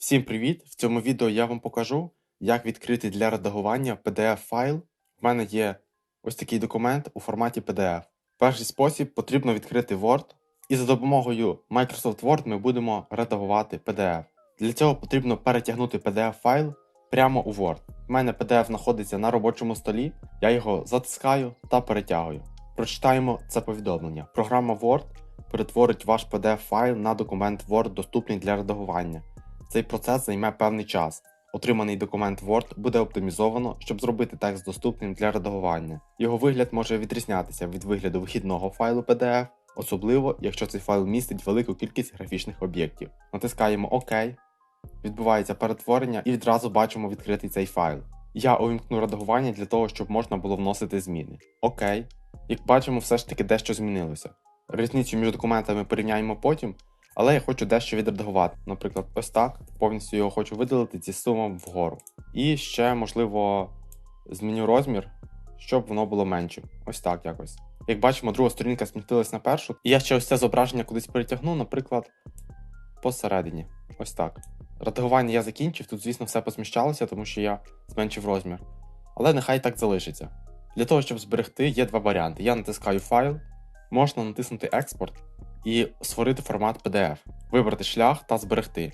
Всім привіт! В цьому відео я вам покажу, як відкрити для редагування PDF-файл. У мене є ось такий документ у форматі PDF. Перший спосіб потрібно відкрити Word, і за допомогою Microsoft Word ми будемо редагувати PDF. Для цього потрібно перетягнути PDF-файл прямо у Word. У мене PDF знаходиться на робочому столі, я його затискаю та перетягую. Прочитаємо це повідомлення. Програма Word перетворить ваш PDF-файл на документ Word, доступний для редагування. Цей процес займе певний час. Отриманий документ Word буде оптимізовано, щоб зробити текст доступним для редагування. Його вигляд може відрізнятися від вигляду вихідного файлу PDF, особливо якщо цей файл містить велику кількість графічних об'єктів. Натискаємо ОК, відбувається перетворення і відразу бачимо відкритий цей файл. Я увімкну редагування для того, щоб можна було вносити зміни. ОК. Як бачимо, все ж таки дещо змінилося. Різницю між документами порівняємо потім, але я хочу дещо відредагувати. Наприклад, ось так. Повністю його хочу видалити зі сумом вгору. І ще, можливо, зміню розмір, щоб воно було меншим. Ось так якось. Як бачимо, друга сторінка змістилась на першу. І я ще ось це зображення кудись перетягну, наприклад, посередині. Ось так. Редагування я закінчив, тут, звісно, все посміщалося, тому що я зменшив розмір. Але нехай так залишиться. Для того, щоб зберегти, є два варіанти. Я натискаю файл, можна натиснути експорт і створити формат PDF, вибрати шлях та зберегти.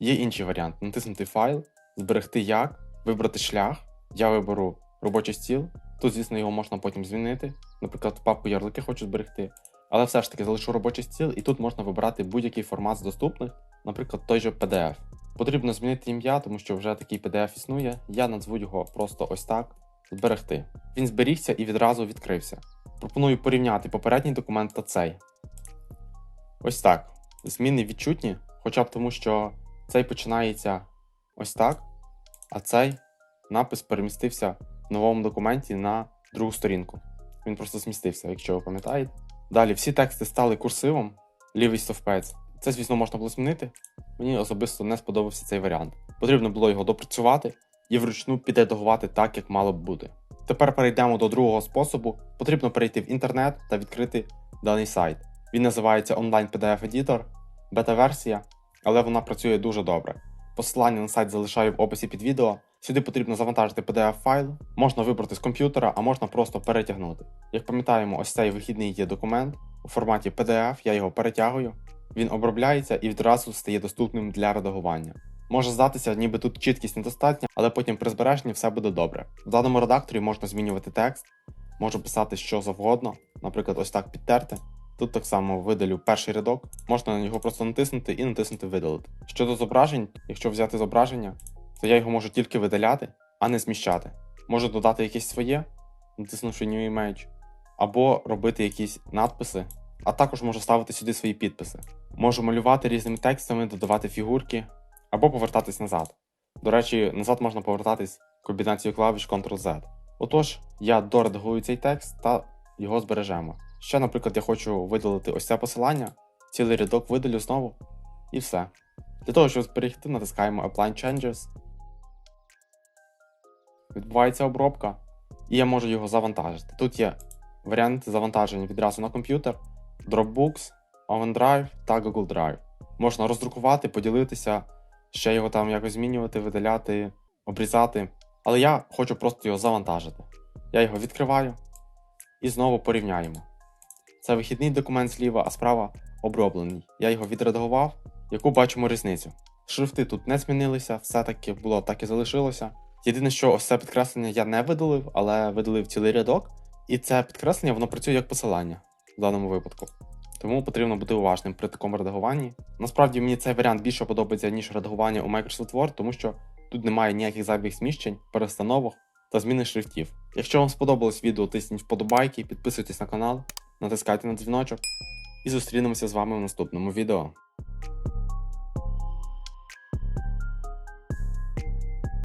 Є інший варіант: натиснути файл, зберегти як, вибрати шлях. Я виберу робочий стіл. Тут, звісно, його можна потім змінити. Наприклад, папку ярлики хочу зберегти. Але все ж таки залишу робочий стіл, і тут можна вибрати будь-який формат з доступних, наприклад, той же PDF. Потрібно змінити ім'я, тому що вже такий PDF існує. Я назву його просто ось так. Зберегти. Він зберігся і відразу відкрився. Пропоную порівняти попередній документ та цей. Ось так. Зміни відчутні, хоча б тому, що цей починається ось так, а цей напис перемістився в новому документі на другу сторінку. Він просто змістився, якщо ви пам'ятаєте. Далі всі тексти стали курсивом, лівий стовпець. Це, звісно, можна було змінити. Мені особисто не сподобався цей варіант. Потрібно було його допрацювати і вручну підредагувати так, як мало б бути. Тепер перейдемо до другого способу. Потрібно перейти в інтернет та відкрити даний сайт. Він називається Online PDF Editor, бета-версія, але вона працює дуже добре. Посилання на сайт залишаю в описі під відео. Сюди потрібно завантажити PDF-файл, можна вибрати з комп'ютера, а можна просто перетягнути. Як пам'ятаємо, ось цей вихідний є документ у форматі PDF, я його перетягую, він обробляється і відразу стає доступним для редагування. Може здатися, ніби тут чіткість недостатня, але потім при збереженні все буде добре. В даному редакторі можна змінювати текст, можу писати що завгодно, наприклад, ось так підтерти. Тут так само видалю перший рядок, можна на нього просто натиснути і натиснути видалити. Щодо зображень, якщо взяти зображення, то я його можу тільки видаляти, а не зміщати. Можу додати якесь своє, натиснувши New Image, або робити якісь надписи, а також можу ставити сюди свої підписи. Можу малювати різними текстами, додавати фігурки, або повертатись назад. До речі, назад можна повертатись комбінацією клавіш Ctrl-Z. Отож, я доредагую цей текст та його збережемо. Ще, наприклад, я хочу видалити ось це посилання, цілий рядок видалю знову, і все. Для того, щоб зберегти, натискаємо Apply Changes. Відбувається обробка, і я можу його завантажити. Тут є варіанти завантаження відразу на комп'ютер, Dropbox, OneDrive та Google Drive. Можна роздрукувати, поділитися, ще його там якось змінювати, видаляти, обрізати. Але я хочу просто його завантажити. Я його відкриваю і знову порівняємо. Це вихідний документ зліва, а справа оброблений. Я його відредагував, яку бачимо різницю. Шрифти тут не змінилися, все таки було так і залишилося. Єдине, що ось це підкреслення я не видалив, але видалив цілий рядок, і це підкреслення воно працює як посилання в даному випадку. Тому потрібно бути уважним при такому редагуванні. Насправді мені цей варіант більше подобається, ніж редагування у Microsoft Word, тому що тут немає ніяких зайвих зміщень, перестановок та зміни шрифтів. Якщо вам сподобалось відео, тисніть вподобайки, підписуйтесь на канал, натискайте на дзвіночок і зустрінемося з вами в наступному відео.